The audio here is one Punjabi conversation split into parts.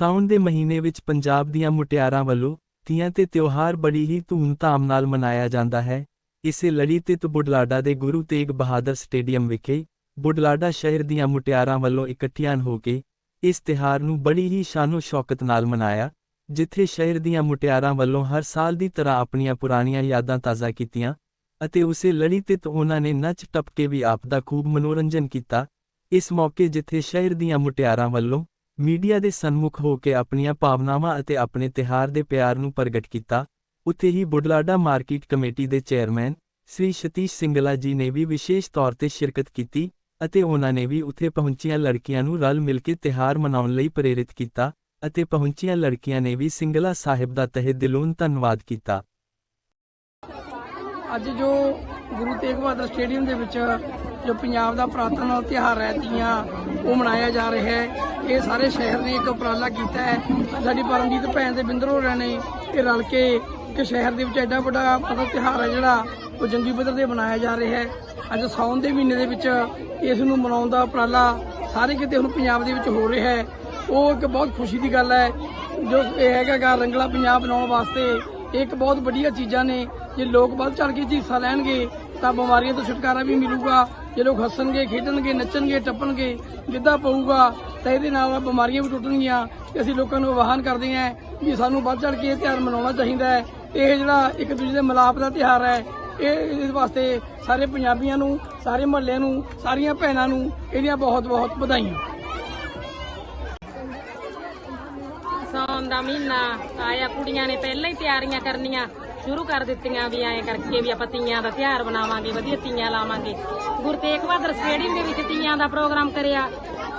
ਸਾਉਣ ਦੇ ਮਹੀਨੇ ਵਿੱਚ ਪੰਜਾਬ ਦੀਆਂ ਮੁਟਿਆਰਾਂ ਵੱਲੋਂ ਤੀਆਂ ਤੇ ਤਿਉਹਾਰ ਬੜੀ ਹੀ ਧੂਮ-ਧਾਮ ਨਾਲ ਮਨਾਇਆ ਜਾਂਦਾ ਹੈ। ਇਸੇ ਲੜੀ ਤੇ ਬੁਢਲਾਡਾ ਦੇ ਗੁਰੂ ਤੇਗ ਬਹਾਦਰ ਸਟੇਡੀਅਮ ਵਿਖੇ ਬੁਢਲਾਡਾ ਸ਼ਹਿਰ ਦੀਆਂ ਮੁਟਿਆਰਾਂ ਵੱਲੋਂ ਇਕੱਠੀਆਂ ਹੋ ਕੇ ਇਸ ਤਿਹਾਰ ਨੂੰ ਬੜੀ ਹੀ ਸ਼ਾਨੋ ਸ਼ੌਕਤ ਨਾਲ ਮਨਾਇਆ, ਜਿੱਥੇ ਸ਼ਹਿਰ ਦੀਆਂ ਮੁਟਿਆਰਾਂ ਵੱਲੋਂ ਹਰ ਸਾਲ ਦੀ ਤਰ੍ਹਾਂ ਆਪਣੀਆਂ ਪੁਰਾਣੀਆਂ ਯਾਦਾਂ ਤਾਜ਼ਾ ਕੀਤੀਆਂ ਅਤੇ ਉਸੇ ਲੜੀ ਤੇ ਉਹਨਾਂ ਨੇ ਨੱਚ ਟੱਪ ਕੇ ਵੀ ਆਪ ਦਾ ਖੂਬ ਮਨੋਰੰਜਨ ਕੀਤਾ। ਇਸ ਮੌਕੇ ਜਿੱਥੇ ਸ਼ਹਿਰ ਦੀਆਂ ਮੁਟਿਆਰਾਂ ਵੱਲੋਂ ਮੀਡੀਆ ਦੇ ਸਨਮੁਖ ਹੋ ਕੇ ਆਪਣੀਆਂ ਭਾਵਨਾਵਾਂ ਅਤੇ ਆਪਣੇ ਤਿਹਾਰ ਦੇ ਪਿਆਰ ਨੂੰ ਪ੍ਰਗਟ ਕੀਤਾ, ਉੱਥੇ ਹੀ ਬੁਢਲਾਡਾ ਮਾਰਕੀਟ ਕਮੇਟੀ ਦੇ ਚੇਅਰਮੈਨ ਸ੍ਰੀ ਸਤੀਸ਼ ਸਿੰਗਲਾ ਜੀ ਨੇ ਵੀ ਵਿਸ਼ੇਸ਼ ਤੌਰ ਤੇ ਸ਼ਿਰਕਤ ਕੀਤੀ ਅਤੇ ਉਹਨਾਂ ਨੇ ਵੀ ਉੱਥੇ ਪਹੁੰਚੀਆਂ ਲੜਕੀਆਂ ਨੂੰ ਰਲ ਮਿਲ ਕੇ ਤਿਹਾਰ ਮਨਾਉਣ ਲਈ ਪ੍ਰੇਰਿਤ ਕੀਤਾ ਅਤੇ ਪਹੁੰਚੀਆਂ ਲੜਕੀਆਂ ਨੇ ਵੀ ਸਿੰਗਲਾ ਸਾਹਿਬ ਦਾ ਤਹਿ ਦਿਲੋਂ ਧੰਨਵਾਦ ਕੀਤਾ। ਅੱਜ ਜੋ ਗੁਰੂ ਤੇਗ ਬਹਾਦਰ ਸਟੇਡੀਅਮ ਦੇ ਵਿੱਚ ਜੋ ਪੰਜਾਬ ਦਾ ਪੁਰਾਤਨ ਤਿਉਹਾਰ ਹੈ, ਤੀਆਂ ਉਹ ਮਨਾਇਆ ਜਾ ਰਿਹਾ ਹੈ। ਇਹ ਸਾਰੇ ਸ਼ਹਿਰ ਨੇ ਇੱਕ ਉਪਰਾਲਾ ਕੀਤਾ ਹੈ। ਸਾਡੀ ਪਰਮਜੀਤ ਭੈਣ ਦੇ ਬਿੰਦਰ ਹੋਰਾਂ ਨੇ ਇਹ ਰਲ ਕੇ ਕਿ ਸ਼ਹਿਰ ਦੇ ਵਿੱਚ ਐਡਾ ਵੱਡਾ ਮਤਲਬ ਤਿਉਹਾਰ ਹੈ ਜਿਹੜਾ, ਉਹ ਜੰਗੀ ਪੱਧਰ ਤੇ ਮਨਾਇਆ ਜਾ ਰਿਹਾ ਹੈ। ਅੱਜ ਸਾਉਣ ਦੇ ਮਹੀਨੇ ਦੇ ਵਿੱਚ ਇਸ ਨੂੰ ਮਨਾਉਣ ਦਾ ਉਪਰਾਲਾ ਸਾਰੇ ਕਿਤੇ ਹੁਣ ਪੰਜਾਬ ਦੇ ਵਿੱਚ ਹੋ ਰਿਹਾ ਹੈ। ਉਹ ਇੱਕ ਬਹੁਤ ਖੁਸ਼ੀ ਦੀ ਗੱਲ ਹੈ। ਜੋ ਇਹ ਹੈਗਾ ਰੰਗਲਾ ਪੰਜਾਬ ਬਣਾਉਣ ਵਾਸਤੇ, ਇਹ ਇੱਕ ਬਹੁਤ ਵਧੀਆ ਚੀਜ਼ਾਂ ਨੇ। ਜੇ ਲੋਕ ਵੱਧ ਚੜ ਕੇ ਹਿੱਸਾ ਲੈਣਗੇ ਤਾਂ ਬਿਮਾਰੀਆਂ ਤੋਂ ਛੁਟਕਾਰਾ ਵੀ ਮਿਲੂਗਾ। ਜੇ ਲੋਕ ਹੱਸਣਗੇ, ਖੇਡਣਗੇ, ਨੱਚਣਗੇ, ਟੱਪਣਗੇ, ਗਿੱਧਾ ਪਊਗਾ, ਤਾਂ ਇਹਦੇ ਨਾਲ ਬਿਮਾਰੀਆਂ ਵੀ ਟੁੱਟਣਗੀਆਂ। ਤੇ ਅਸੀਂ ਲੋਕਾਂ ਨੂੰ ਆਵਾਹਨ ਕਰਦੇ ਹਾਂ ਵੀ ਸਾਨੂੰ ਵੱਧ ਚੜ ਕੇ ਇਹ ਤਿਉਹਾਰ ਮਨਾਉਣਾ ਚਾਹੀਦਾ ਹੈ। ਇਹ ਜਿਹੜਾ ਇੱਕ ਦੂਜੇ ਦੇ ਮਿਲਾਪ ਦਾ ਤਿਉਹਾਰ ਹੈ, ਇਹ ਇਸ ਵਾਸਤੇ ਸਾਰੇ ਪੰਜਾਬੀਆਂ ਨੂੰ, ਸਾਰੇ ਮਹੱਲਿਆਂ ਨੂੰ, ਸਾਰੀਆਂ ਭੈਣਾਂ ਨੂੰ ਇਹਦੀਆਂ ਬਹੁਤ ਬਹੁਤ ਵਧਾਈਆਂ। ਸੌਣ ਦਾ ਮਹੀਨਾ ਆਇਆ, ਕੁੜੀਆਂ ਨੇ ਪਹਿਲਾਂ ਹੀ ਤਿਆਰੀਆਂ ਕਰਨੀਆਂ। ਸ਼ੁਰੂ ਕਰ ਦਿੱਤੀਆਂ ਵੀ ਐਂ ਕਰਕੇ ਵੀ ਆਪਾਂ ਤੀਆਂ ਦਾ ਤਿਉਹਾਰ ਬਣਾਵਾਂਗੇ ਵਧੀਆ ਤੀਆਂ ਲਾਵਾਂਗੇ। ਗੁਰੂ ਤੇਗ ਬਹਾਦਰ ਸਟੇਡੀਅਮ ਦੇ ਵਿੱਚ ਤੀਆਂ ਦਾ ਪ੍ਰੋਗਰਾਮ ਕਰਿਆ।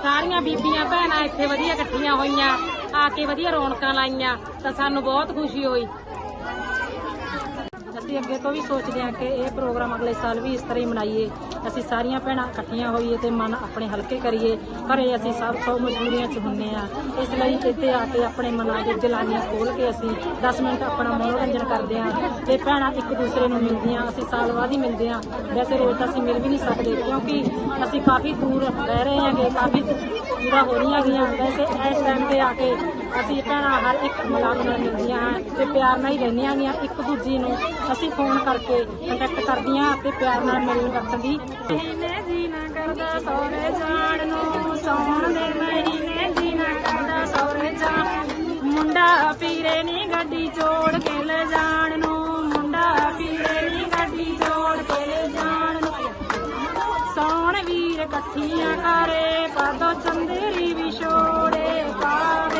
ਸਾਰੀਆਂ ਬੀਬੀਆਂ ਭੈਣਾਂ ਇੱਥੇ ਵਧੀਆ ਇਕੱਠੀਆਂ ਹੋਈਆਂ, ਆ ਕੇ ਵਧੀਆ ਰੌਣਕਾਂ ਲਾਈਆਂ, ਤਾਂ ਸਾਨੂੰ ਬਹੁਤ ਖੁਸ਼ੀ ਹੋਈ। ਅਸੀਂ ਅੱਗੇ ਤੋਂ ਵੀ ਸੋਚਦੇ ਹਾਂ ਕਿ ਇਹ ਪ੍ਰੋਗਰਾਮ ਅਗਲੇ ਸਾਲ ਵੀ ਇਸ ਤਰ੍ਹਾਂ ਹੀ ਮਨਾਈਏ। ਅਸੀਂ ਸਾਰੀਆਂ ਭੈਣਾਂ ਇਕੱਠੀਆਂ ਹੋਈਏ ਤੇ ਮਨ ਆਪਣੇ ਹਲਕੇ ਕਰੀਏ ਘਰੇ ਅਸੀਂ ਸਭ ਸੌ ਮਜਬੂਰੀਆਂ 'ਚ ਹੁੰਨੇ ਆ ਇਸ ਲਈ ਇੱਥੇ ਆ ਕੇ ਆਪਣੇ ਮਨਾਂ ਦੇ ਜਲਾਨੀਆਂ ਖੋਲ ਕੇ ਅਸੀਂ 10 ਮਿੰਟ ਆਪਣਾ ਮਨੋਰੰਜਨ ਕਰਦੇ ਹਾਂ। ਤੇ ਭੈਣਾਂ ਇੱਕ ਦੂਸਰੇ ਨੂੰ ਮਿਲਦੀਆਂ, ਅਸੀਂ ਸਾਲ ਬਾਅਦ ਹੀ ਮਿਲਦੇ ਹਾਂ। ਵੈਸੇ ਰੋਜ਼ ਤਾਂ ਅਸੀਂ ਮਿਲ ਵੀ ਨਹੀਂ ਸਕਦੇ, ਕਿਉਂਕਿ ਅਸੀਂ ਕਾਫੀ ਦੂਰ ਰਹਿ ਰਹੇ ਹਾਂਗੇ, ਕਾਫੀ ਦੂਰਾਂ ਹੋ ਰਹੀਆਂ ਗਈਆਂ ਵੈਸੇ ਇਸ ਟਾਈਮ ਤੇ ਆ ਕੇ ਅਸੀਂ ਭੈਣਾਂ ਹਰ ਇੱਕ ਮੁਲਾਕਾਤ ਨਾਲ ਮਿਲਦੀਆਂ ਹਾਂ ਤੇ ਪਿਆਰ ਨਾਲ ਹੀ ਰਹਿੰਦੀਆਂ ਗੀਆਂ ਇੱਕ ਦੂਜੀ ਨੂੰ ਅਸੀਂ ਫੋਨ ਕਰਕੇ ਕੰਟੈਕਟ ਕਰਦੀਆਂ ਤੇ ਪਿਆਰ ਨਾਲ ਮਿਲਣ ਵਰਤਨ ਦੀ ਮਹੀਨੇ ਜੀਣਾ ਕਰਦਾ ਸੌਰੇ ਜਾਣ ਨੂੰ, ਸੌਣ ਦੇ ਮਹੀਨੇ ਵੀਰ ਕੱਠੀਆਂ ਕਰੇ ਪਾਦੋ ਚੰਦੇਰੀ ਵਿਛੋੜੇ ਪਾ